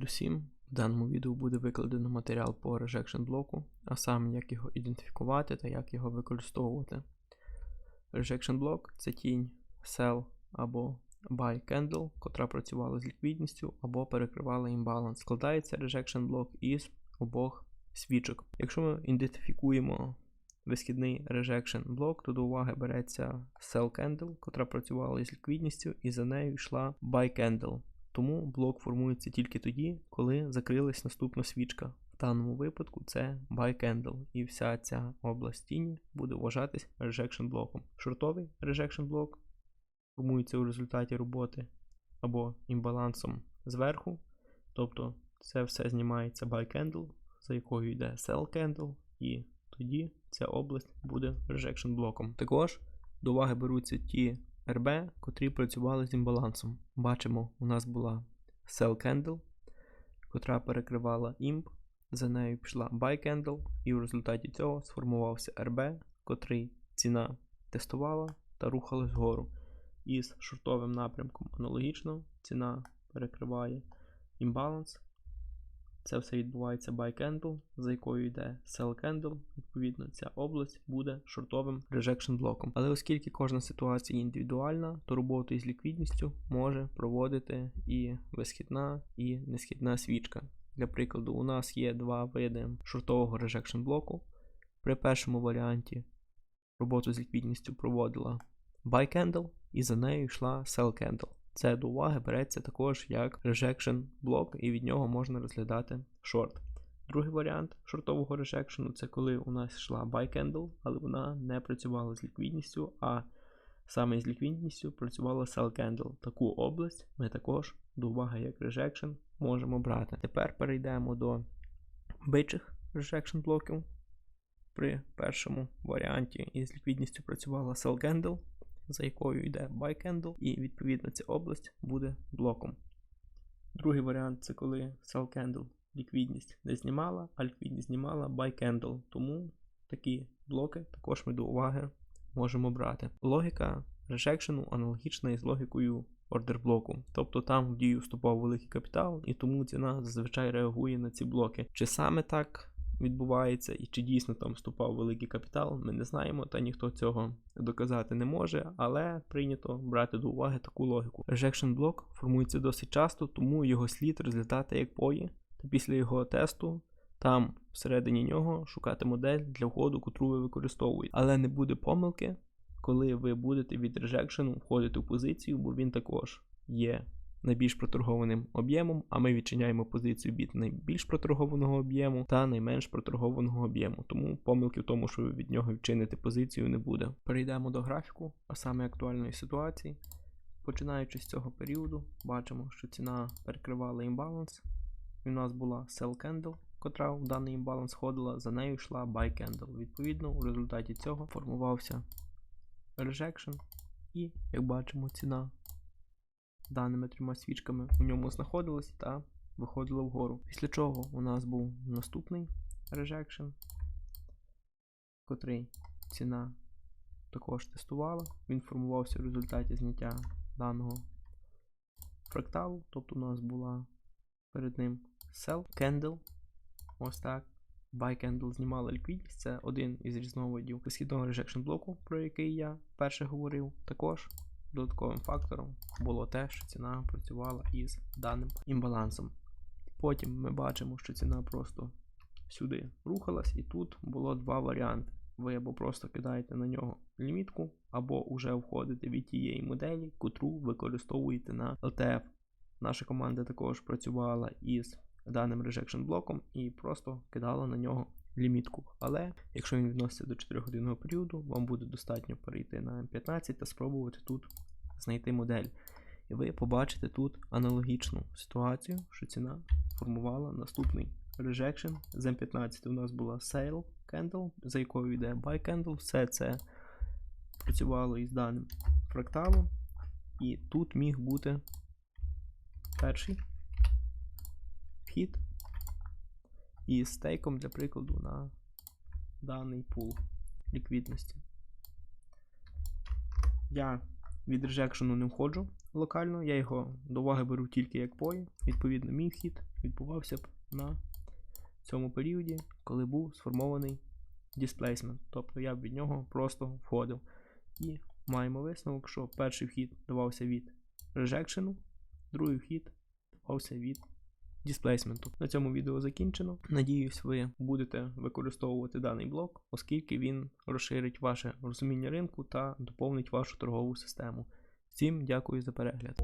Привіт усім! В даному відео буде викладено матеріал по rejection блоку, а саме як його ідентифікувати та як його використовувати. Rejection блок це тінь sell або buy candle, котра працювала з ліквідністю або перекривала імбаланс. Складається rejection блок із обох свічок. Якщо ми ідентифікуємо висхідний rejection блок, то до уваги береться sell candle, котра працювала із ліквідністю, і за нею йшла buy candle. Тому блок формується тільки тоді, коли закрилась наступна свічка. В даному випадку це buy candle, і вся ця область тіні буде вважатись rejection блоком. Шортовий rejection блок формується у результаті роботи або імбалансом зверху, тобто це все знімається buy candle, за якою йде sell candle, і тоді ця область буде rejection блоком. Також до уваги беруться ті RB, котрі працювали з імбалансом. Бачимо, у нас була Sell Candle, котра перекривала імб, за нею пішла Buy Candle, і в результаті цього сформувався RB, котрий ціна тестувала та рухалась вгору. Із шортовим напрямком аналогічно ціна перекриває імбаланс. Це все відбувається buy candle, за якою йде sell candle. Відповідно, ця область буде шортовим rejection блоком. Але оскільки кожна ситуація індивідуальна, то роботу із ліквідністю може проводити і висхідна, і несхідна свічка. Для прикладу, у нас є два види шортового rejection блоку. При першому варіанті роботу з ліквідністю проводила buy candle, і за нею йшла sell candle. Це до уваги береться також як rejection блок, і від нього можна розглядати шорт. Другий варіант шортового режекшену це коли у нас йшла buy candle, але вона не працювала з ліквідністю, а саме з ліквідністю працювала sell candle. Таку область ми також до уваги як rejection можемо брати. Тепер перейдемо до бичих rejection блоків. При першому варіанті із ліквідністю працювала sell candle за якою йде buy candle, і відповідно ця область буде блоком. Другий варіант це коли sell candle ліквідність не знімала, а ліквідність знімала buy candle. Тому такі блоки також ми до уваги можемо брати. Логіка режекшену аналогічна із логікою ордер блоку. Тобто там в дію вступав великий капітал, і тому ціна зазвичай реагує на ці блоки. Чи саме так відбувається, і чи дійсно там вступав великий капітал, ми не знаємо, та ніхто цього доказати не може, але прийнято брати до уваги таку логіку. Rejection блок формується досить часто, тому його слід розглядати як пої, та після його тесту. Там всередині нього шукати модель для входу, котру ви використовуєте. Але не буде помилки, коли ви будете від режекшену входити в позицію, бо він також є найбільш проторгованим об'ємом, а ми відчиняємо позицію від найбільш проторгованого об'єму та найменш проторгованого об'єму. Тому помилки в тому, що від нього відчините позицію, не буде. Перейдемо до графіку, а саме актуальної ситуації. Починаючи з цього періоду, бачимо, що ціна перекривала імбаланс. У нас була sell candle, котра в даний імбаланс ходила, за нею йшла buy candle. Відповідно, у результаті цього формувався rejection, і, як бачимо, ціна даними трьома свічками у ньому знаходилось та виходило вгору. Після чого у нас був наступний rejection, котрий ціна також тестувала. Він формувався в результаті зняття даного фракталу. Тобто у нас була перед ним sell candle. Ось так. Buy candle знімала ліквідність. Це один із різновидів висхідного rejection блоку, про який я перше говорив. Також Додатковим фактором було те, що ціна працювала із даним імбалансом. Потім ми бачимо, що ціна просто сюди рухалась, і тут було два варіанти. Ви або просто кидаєте на нього лімітку, або вже входите від тієї моделі, котру використовуєте на LTF. Наша команда також працювала із даним rejection блоком і просто кидала на нього лімітку. Але якщо він відноситься до 4 годинного періоду, вам буде достатньо перейти на М15 та спробувати тут знайти модель. І ви побачите тут аналогічну ситуацію, що ціна формувала наступний rejection. З М15 у нас була sale candle, за якою йде buy candle. Все це працювало із даним фракталом. І тут міг бути перший вхід і стейком для прикладу на даний пул ліквідності. Я від режекшену не входжу локально, я його до уваги беру тільки як пої. Відповідно, мій вхід відбувався б на цьому періоді, коли був сформований displacement. Тобто я б від нього просто входив. І маємо висновок, що перший вхід давався від режекшену, другий вхід давався від дисплейсменту. На цьому відео закінчено. Надіюсь, ви будете використовувати даний блок, оскільки він розширить ваше розуміння ринку та доповнить вашу торгову систему. Всім дякую за перегляд.